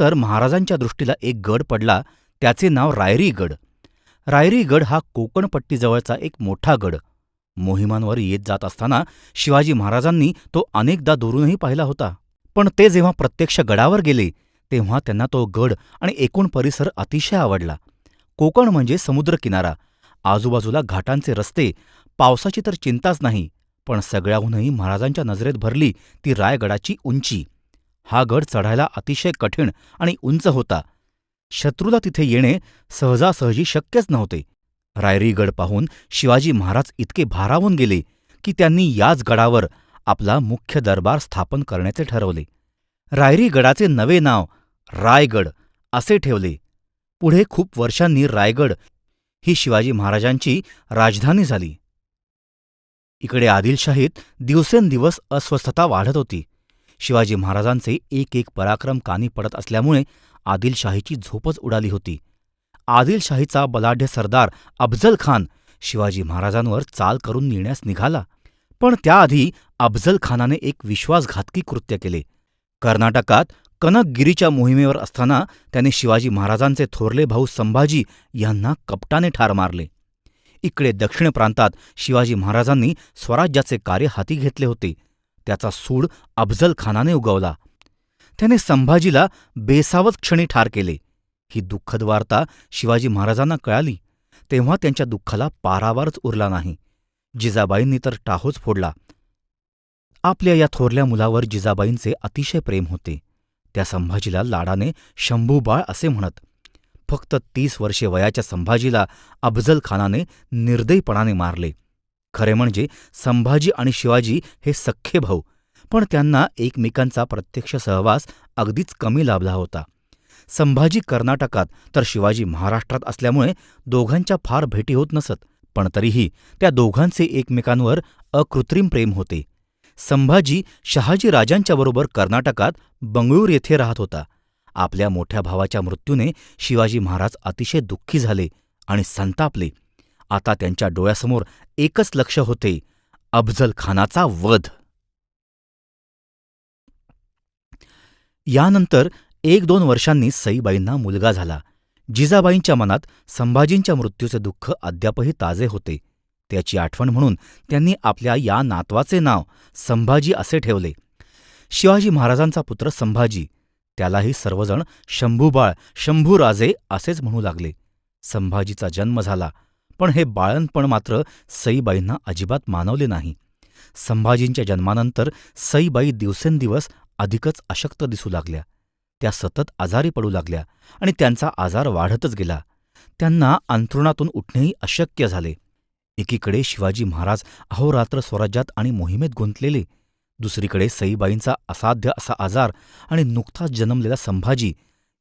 तर महाराजांच्या दृष्टीला एक गड पडला त्याचे नाव रायरी गड. रायरी गड हा कोकणपट्टीजवळचा एक मोठा गड. मोहिमांवर येत जात असताना शिवाजी महाराजांनी तो अनेकदा दुरूनही पाहिला होता. पण ते जेव्हा प्रत्यक्ष गडावर गेले तेव्हा त्यांना तो गड आणि एकूण परिसर अतिशय आवडला. कोकण म्हणजे समुद्रकिनारा. आजूबाजूला घाटांचे रस्ते पावसाची तर चिंताच नाही पण सगळ्याहूनही महाराजांच्या नजरेत भरली ती रायगडाची उंची. हा गड चढायला अतिशय कठीण आणि उंच होता. शत्रूला तिथे येणे सहजासहजी शक्यच नव्हते. रायरी गड पाहून शिवाजी महाराज इतके भारावून गेले की त्यांनी याच गडावर आपला मुख्य दरबार स्थापन करण्याचे ठरवले. रायरी गडाचे नवे नाव रायगड असे ठेवले. पुढे खूप वर्षांनी रायगड ही शिवाजी महाराजांची राजधानी झाली. इकडे आदिलशाहीत दिवसेंदिवस अस्वस्थता वाढत होती. शिवाजी महाराजांचे एक एक पराक्रम कानी पडत असल्यामुळे आदिलशाहीची झोपच उडाली होती. आदिलशाहीचा बलाढ्य सरदार अफजल खान शिवाजी महाराजांवर चाल करून नेण्यास निघाला. पण त्याआधी अफजल खानाने एक विश्वासघातकी कृत्य केले. कर्नाटकात कनकगिरीच्या मोहिमेवर असताना त्याने शिवाजी महाराजांचे थोरले भाऊ संभाजी यांना कपटाने ठार मारले. इकडे दक्षिण प्रांतात शिवाजी महाराजांनी स्वराज्याचे कार्य हाती घेतले होते. त्याचा सूड अफजल खानाने उगवला. त्याने संभाजीला बेसावत क्षणी ठार केले. ही दुःखद वार्ता शिवाजी महाराजांना कळाली तेव्हा त्यांच्या दुःखाला पारावारच उरला नाही. जिजाबाईंनी तर टाहोच फोडला. आपल्या या थोरल्या मुलावर जिजाबाईंचे अतिशय प्रेम होते. त्या संभाजीला लाडाने शंभूबाळ असे म्हणत फक्त तीस वर्षे वयाच्या संभाजीला अफजल खानाने निर्दयीपणाने मारले. खरे म्हणजे संभाजी आणि शिवाजी हे सख्खे भाऊ. पण त्यांना एकमेकांचा प्रत्यक्ष सहवास अगदीच कमी लाभला होता. संभाजी कर्नाटकात तर शिवाजी महाराष्ट्रात असल्यामुळे दोघांच्या फार भेटी होत नसत. पण तरीही त्या दोघांचे एकमेकांवर अकृत्रिम प्रेम होते. संभाजी शहाजी राजांच्याबरोबर कर्नाटकात बंगळूर येथे राहत होता. आपल्या मोठ्या भावाच्या मृत्यूने शिवाजी महाराज अतिशय दुःखी झाले आणि संतापले. आता त्यांच्या डोळ्यासमोर एकच लक्ष होते अफजल खानाचा वध. यानंतर एक दोन वर्षांनी सईबाईंना मुलगा झाला. जिजाबाईंच्या मनात संभाजींच्या मृत्यूचे दुःख अद्यापही ताजे होते. त्याची आठवण म्हणून त्यांनी आपल्या या नातवाचे नाव संभाजी असे ठेवले. शिवाजी महाराजांचा पुत्र संभाजी. त्यालाही सर्वजण शंभूबाळ शंभूराजे असेच म्हणू लागले. संभाजीचा जन्म झाला. पण हे बाळणपण मात्र सईबाईंना अजिबात मानवले नाही. संभाजींच्या जन्मानंतर सईबाई दिवसेंदिवस अधिकच अशक्त दिसू लागल्या. त्या सतत आजारी पडू लागल्या आणि त्यांचा आजार वाढतच गेला. त्यांना अंथरुणातून उठणेही अशक्य झाले. एकीकडे शिवाजी महाराज अहोरात्र स्वराज्यात आणि मोहिमेत गुंतलेले दुसरीकडे सईबाईंचा असाध्य असा आजार आणि नुकताच जन्मलेला संभाजी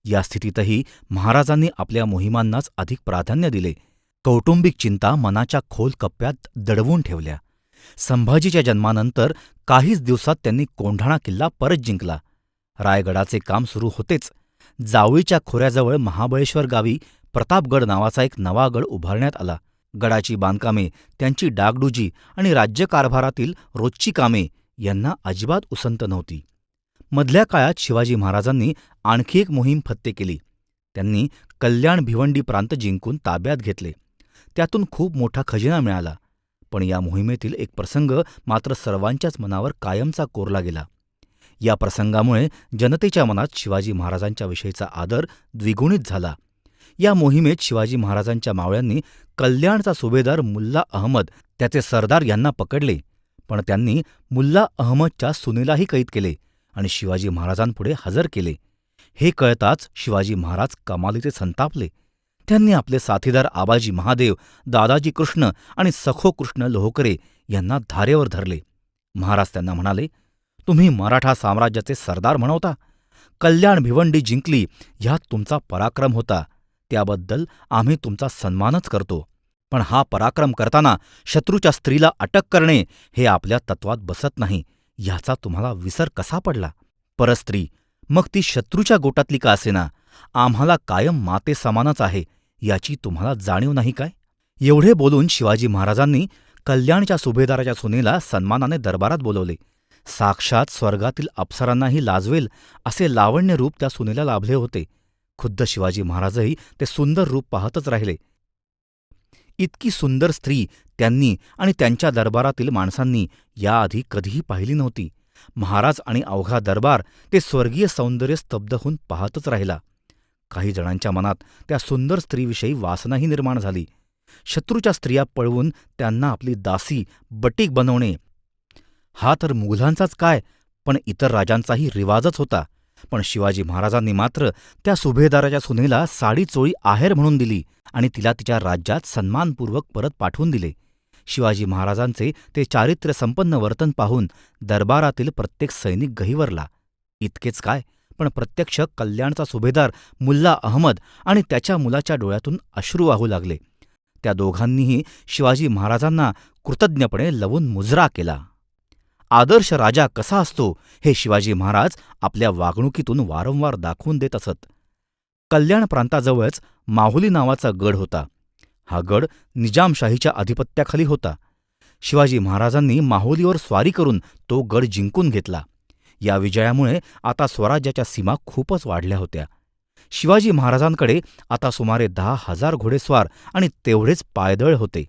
या स्थितीतही महाराजांनी आपल्या मोहिमांनाच अधिक प्राधान्य दिले. कौटुंबिक चिंता मनाच्या खोल कप्प्यात दडवून ठेवल्या. संभाजीच्या जन्मानंतर काहीच दिवसात त्यांनी कोंढाणा किल्ला परत जिंकला. रायगडाचे काम सुरू होतेच. जावळीच्या खोऱ्याजवळ महाबळेश्वर गावी प्रतापगड नावाचा एक नवा गड उभारण्यात आला. गडाची बांधकामे त्यांची डागडुजी आणि राज्यकारभारातील रोजची कामे यांना अजिबात उसंत नव्हती. मधल्या काळात शिवाजी महाराजांनी आणखी एक मोहीम फत्ते केली. त्यांनी कल्याण भिवंडी प्रांत जिंकून ताब्यात घेतले. त्यातून खूप मोठा खजिना मिळाला. पण या मोहिमेतील एक प्रसंग मात्र सर्वांच्याच मनावर कायमचा कोरला गेला. या प्रसंगामुळे जनतेच्या मनात शिवाजी महाराजांच्याविषयीचा आदर द्विगुणित झाला. या मोहिमेत शिवाजी महाराजांच्या मावळ्यांनी कल्याणचा सुभेदार मुल्ला अहमद त्याचे सरदार यांना पकडले. पण त्यांनी मुल्ला अहमदच्या सुनेलाही कैद केले आणि शिवाजी महाराजांपुढे हजर केले. हे कळताच शिवाजी महाराज कमालीचे संतापले. त्यांनी आपले साथीदार आबाजी महादेव दादाजी कृष्ण आणि सखो कृष्ण लोहकरे यांना धारेवर धरले. महाराज त्यांना म्हणाले तुम्ही मराठा साम्राज्याचे सरदार म्हणवता. कल्याण भिवंडी जिंकली ह्यात तुमचा पराक्रम होता. त्याबद्दल आम्ही तुमचा सन्मानच करतो. पण हा पराक्रम करताना शत्रूच्या स्त्रीला अटक करणे हे आपल्या तत्वात बसत नाही. ह्याचा तुम्हाला विसर कसा पडला? परस्त्री मग ती शत्रूच्या गोटातली का असेना? आम्हाला कायम माते समानच आहे. याची तुम्हाला जाणीव नाही काय? एवढे बोलून शिवाजी महाराजांनी कल्याणच्या सुभेदाराच्या सुनेला सन्मानाने दरबारात बोलवले. साक्षात स्वर्गातील अप्सरांनाही लाजवेल असे लावण्य रूप त्या सुनेला लाभले होते. खुद्द शिवाजी महाराजही ते सुंदर रूप पाहतच राहिले. इतकी सुंदर स्त्री त्यांनी आणि त्यांच्या दरबारातील माणसांनी याआधी कधीही पाहिली नव्हती. महाराज आणि अवघा दरबार ते स्वर्गीय सौंदर्य स्तब्ध होऊन पाहतच राहिला. काही जणांच्या मनात त्या सुंदर स्त्रीविषयी वासनाही निर्माण झाली. शत्रूच्या स्त्रिया पळवून त्यांना आपली दासी बटीक बनवणे. हा तर मुघलांचाच काय पण इतर राजांचाही रिवाजच होता. पण शिवाजी महाराजांनी मात्र त्या सुभेदाराच्या सुनेला साडी चोळी आहेर म्हणून दिली आणि तिला तिच्या राज्यात सन्मानपूर्वक परत पाठवून दिले. शिवाजी महाराजांचे ते चारित्र्यसंपन्न वर्तन पाहून दरबारातील प्रत्येक सैनिक गहिवरला. इतकेच काय? पण प्रत्यक्ष कल्याणचा सुभेदार मुल्ला अहमद आणि त्याच्या मुलाच्या डोळ्यातून अश्रू वाहू लागले. त्या दोघांनीही शिवाजी महाराजांना कृतज्ञपणे लवून मुजरा केला. आदर्श राजा कसा असतो हे शिवाजी महाराज आपल्या वागणुकीतून वारंवार दाखवून देत असत. कल्याण प्रांताजवळच माहुली नावाचा गड होता. हा गड निजामशाहीच्या अधिपत्याखाली होता. शिवाजी महाराजांनी माहुलीवर स्वारी करून तो गड जिंकून घेतला. या विजयामुळे आता स्वराज्याच्या सीमा खूपच वाढल्या होत्या. शिवाजी महाराजांकडे आता सुमारे दहा हजार घोडेस्वार आणि तेवढेच पायदळ होते.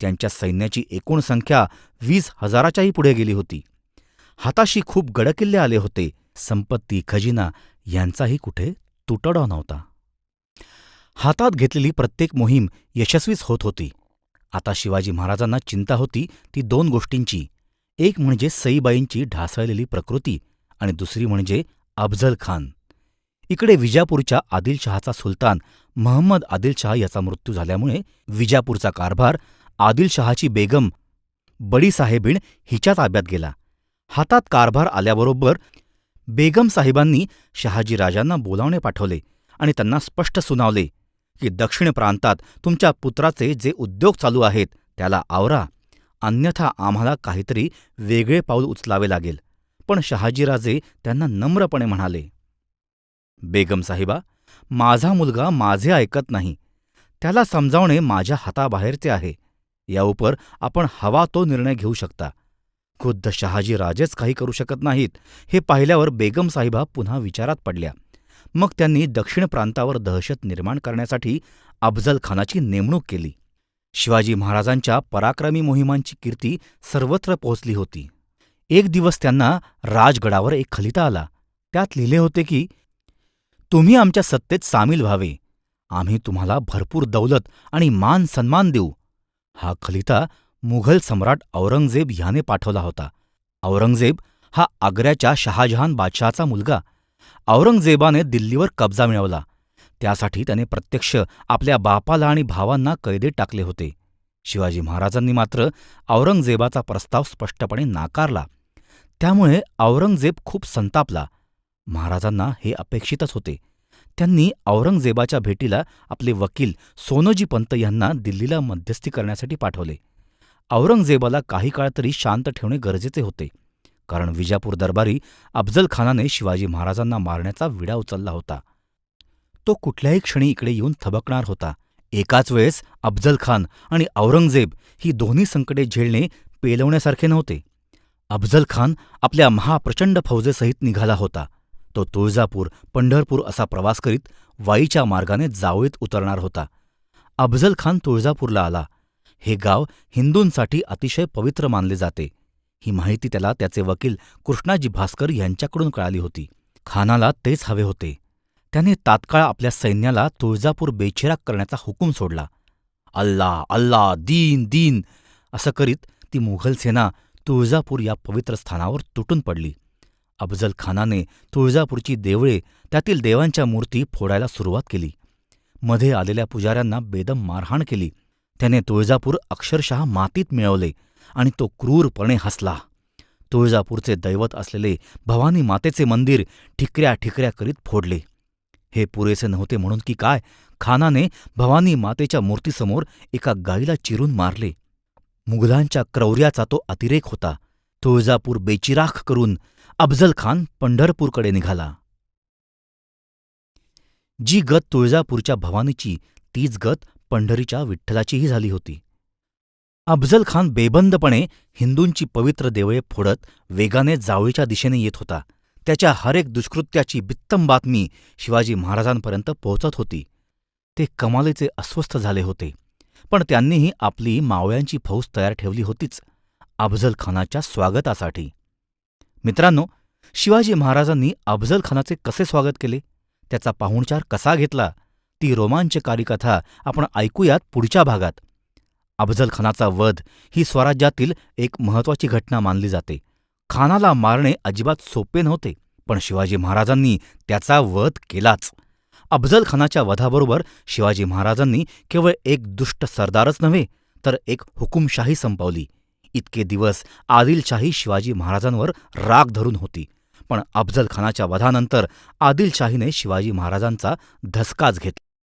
त्यांच्या सैन्याची एकूण संख्या वीस हजाराच्याही पुढे गेली होती. हाताशी खूप गडकिल्ले आले होते. संपत्ती खजिना यांचाही कुठे तुटडा नव्हता. हातात घेतलेली प्रत्येक मोहीम यशस्वीच होत होती. आता शिवाजी महाराजांना चिंता होती ती दोन गोष्टींची. एक म्हणजे सईबाईंची ढासळलेली प्रकृती आणि दुसरी म्हणजे अफझल खान. इकडे विजापूरच्या आदिलशहाचा सुलतान महम्मद आदिलशहा याचा मृत्यू झाल्यामुळे विजापूरचा कारभार आदिलशहाची बेगम बडी साहेबीण हिच्या ताब्यात गेला. हातात कारभार आल्याबरोबर बेगम साहेबांनी शहाजीराजांना बोलावणे पाठवले आणि त्यांना स्पष्ट सुनावले की दक्षिण प्रांतात तुमच्या पुत्राचे जे उद्योग चालू आहेत त्याला आवरा. अन्यथा आम्हाला काहीतरी वेगळे पाऊल उचलावे लागेल. पण शहाजीराजे त्यांना नम्रपणे म्हणाले बेगम साहेबा माझा मुलगा माझे ऐकत नाही. त्याला समजावणे माझ्या हाताबाहेरचे आहे. याउपर आपण हवा तो निर्णय घेऊ शकता. खुद्द शहाजीराजेच काही करू शकत नाहीत. हे पाहिल्यावर बेगम साहिबा पुन्हा विचारात पडल्या. मग त्यांनी दक्षिण प्रांतावर दहशत निर्माण करण्यासाठी अफजल खानाची नेमणूक केली. शिवाजी महाराजांच्या पराक्रमी मोहिमांची कीर्ती सर्वत्र पोहोचली होती. एक दिवस त्यांना राजगडावर एक खलिता आला. त्यात लिहिले होते की तुम्ही आमच्या सत्तेत सामील व्हावे. आम्ही तुम्हाला भरपूर दौलत आणि मान सन्मान देऊ. हा खलिता मुघल सम्राट औरंगजेब ह्याने पाठवला होता. औरंगजेब हा आग्र्याच्या शहाजहान बादशहाचा मुलगा. औरंगजेबाने दिल्लीवर कब्जा मिळवला. त्यासाठी त्याने प्रत्यक्ष आपल्या बापाला आणि भावांना कैदेत टाकले होते. शिवाजी महाराजांनी मात्र औरंगजेबाचा प्रस्ताव स्पष्टपणे नाकारला. त्यामुळे औरंगजेब खूप संतापला. महाराजांना हे अपेक्षितच होते. त्यांनी औरंगजेबाच्या भेटीला आपले वकील सोनोजी पंत यांना दिल्लीला मध्यस्थी करण्यासाठी पाठवले. औरंगजेबाला काही काळ तरी शांत ठेवणे गरजेचे होते. कारण विजापूर दरबारी अफजल खानाने शिवाजी महाराजांना मारण्याचा विडा उचलला होता. तो कुठल्याही क्षणी इकडे येऊन थबकणार होता. एकाच वेळेस अफजलखान आणि औरंगजेब ही दोन्ही संकटे झेलणे पेलवण्यासारखे नव्हते. अफजलखान आपल्या महाप्रचंड फौजेसहित निघाला होता. तो तुळजापूर पंढरपूर असा प्रवास करीत वाईच्या मार्गाने जावळीत उतरणार होता. अफजलखान तुळजापूरला आला. हे गाव हिंदूंसाठी अतिशय पवित्र मानले जाते. ही माहिती त्याला त्याचे वकील कृष्णाजी भास्कर यांच्याकडून कळाली होती. खानाला तेच हवे होते. त्याने तात्काळ आपल्या सैन्याला तुळजापूर बेचिराग करण्याचा हुकूम सोडला. अल्ला अल्ला दीन दीन असं करीत ती मुघल सेना तुळजापूर या पवित्र स्थानावर तुटून पडली. अफजल खानाने तुळजापूरची देवळे त्यातील देवांच्या मूर्ती फोडायला सुरुवात केली. मध्ये आलेल्या पुजाऱ्यांना बेदम मारहाण केली. त्याने तुळजापूर अक्षरशः मातीत मिळवले आणि तो क्रूरपणे हसला. तुळजापूरचे दैवत असलेले भवानी मातेचे मंदिर ठिकऱ्या ठिकऱ्या करीत फोडले. हे पुरेसे नव्हते म्हणून की काय? खानाने भवानी मातेच्या मूर्तीसमोर एका गाईला चिरून मारले. मुघलांच्या क्रौर्याचा तो अतिरेक होता. तुळजापूर बेचिराख करून अफजल खान पंढरपूरकडे निघाला. जी गत तुळजापूरच्या भवानीची तीच गत पंढरीच्या विठ्ठलाचीही झाली होती. अफझल खान बेबंदपणे हिंदूंची पवित्र देवळे फोडत वेगाने जावळीच्या दिशेने येत होता. त्याच्या हरेक दुष्कृत्याची बित्तम बातमी शिवाजी महाराजांपर्यंत पोहोचत होती. ते कमालीचे अस्वस्थ झाले होते. पण त्यांनीही आपली मावळ्यांची फौज तयार ठेवली होतीच अफजल खानाच्या स्वागतासाठी. मित्रांनो शिवाजी महाराजांनी अफजल खानाचे कसे स्वागत केले? त्याचा पाहुणचार कसा घेतला? ती रोमांचकारी कथा आपण ऐकूयात पुढच्या भागात. अफजल खानाचा वध ही स्वराज्यातील एक महत्त्वाची घटना मानली जाते. खानाला मारणे अजिबात सोपे नव्हते पण शिवाजी महाराजांनी त्याचा वध केलाच. अफजल खानाच्या वधाबरोबर शिवाजी महाराजांनी केवळ एक दुष्ट सरदारच नव्हे तर एक हुकुमशाही संपवली. इतके दिवस आदिलशाही शिवाजी महाराजांवर राग धरून होती पण अफजल खानाच्या वधानंतर आदिलशाहीने शिवाजी महाराजांचा धसकाच घेतला.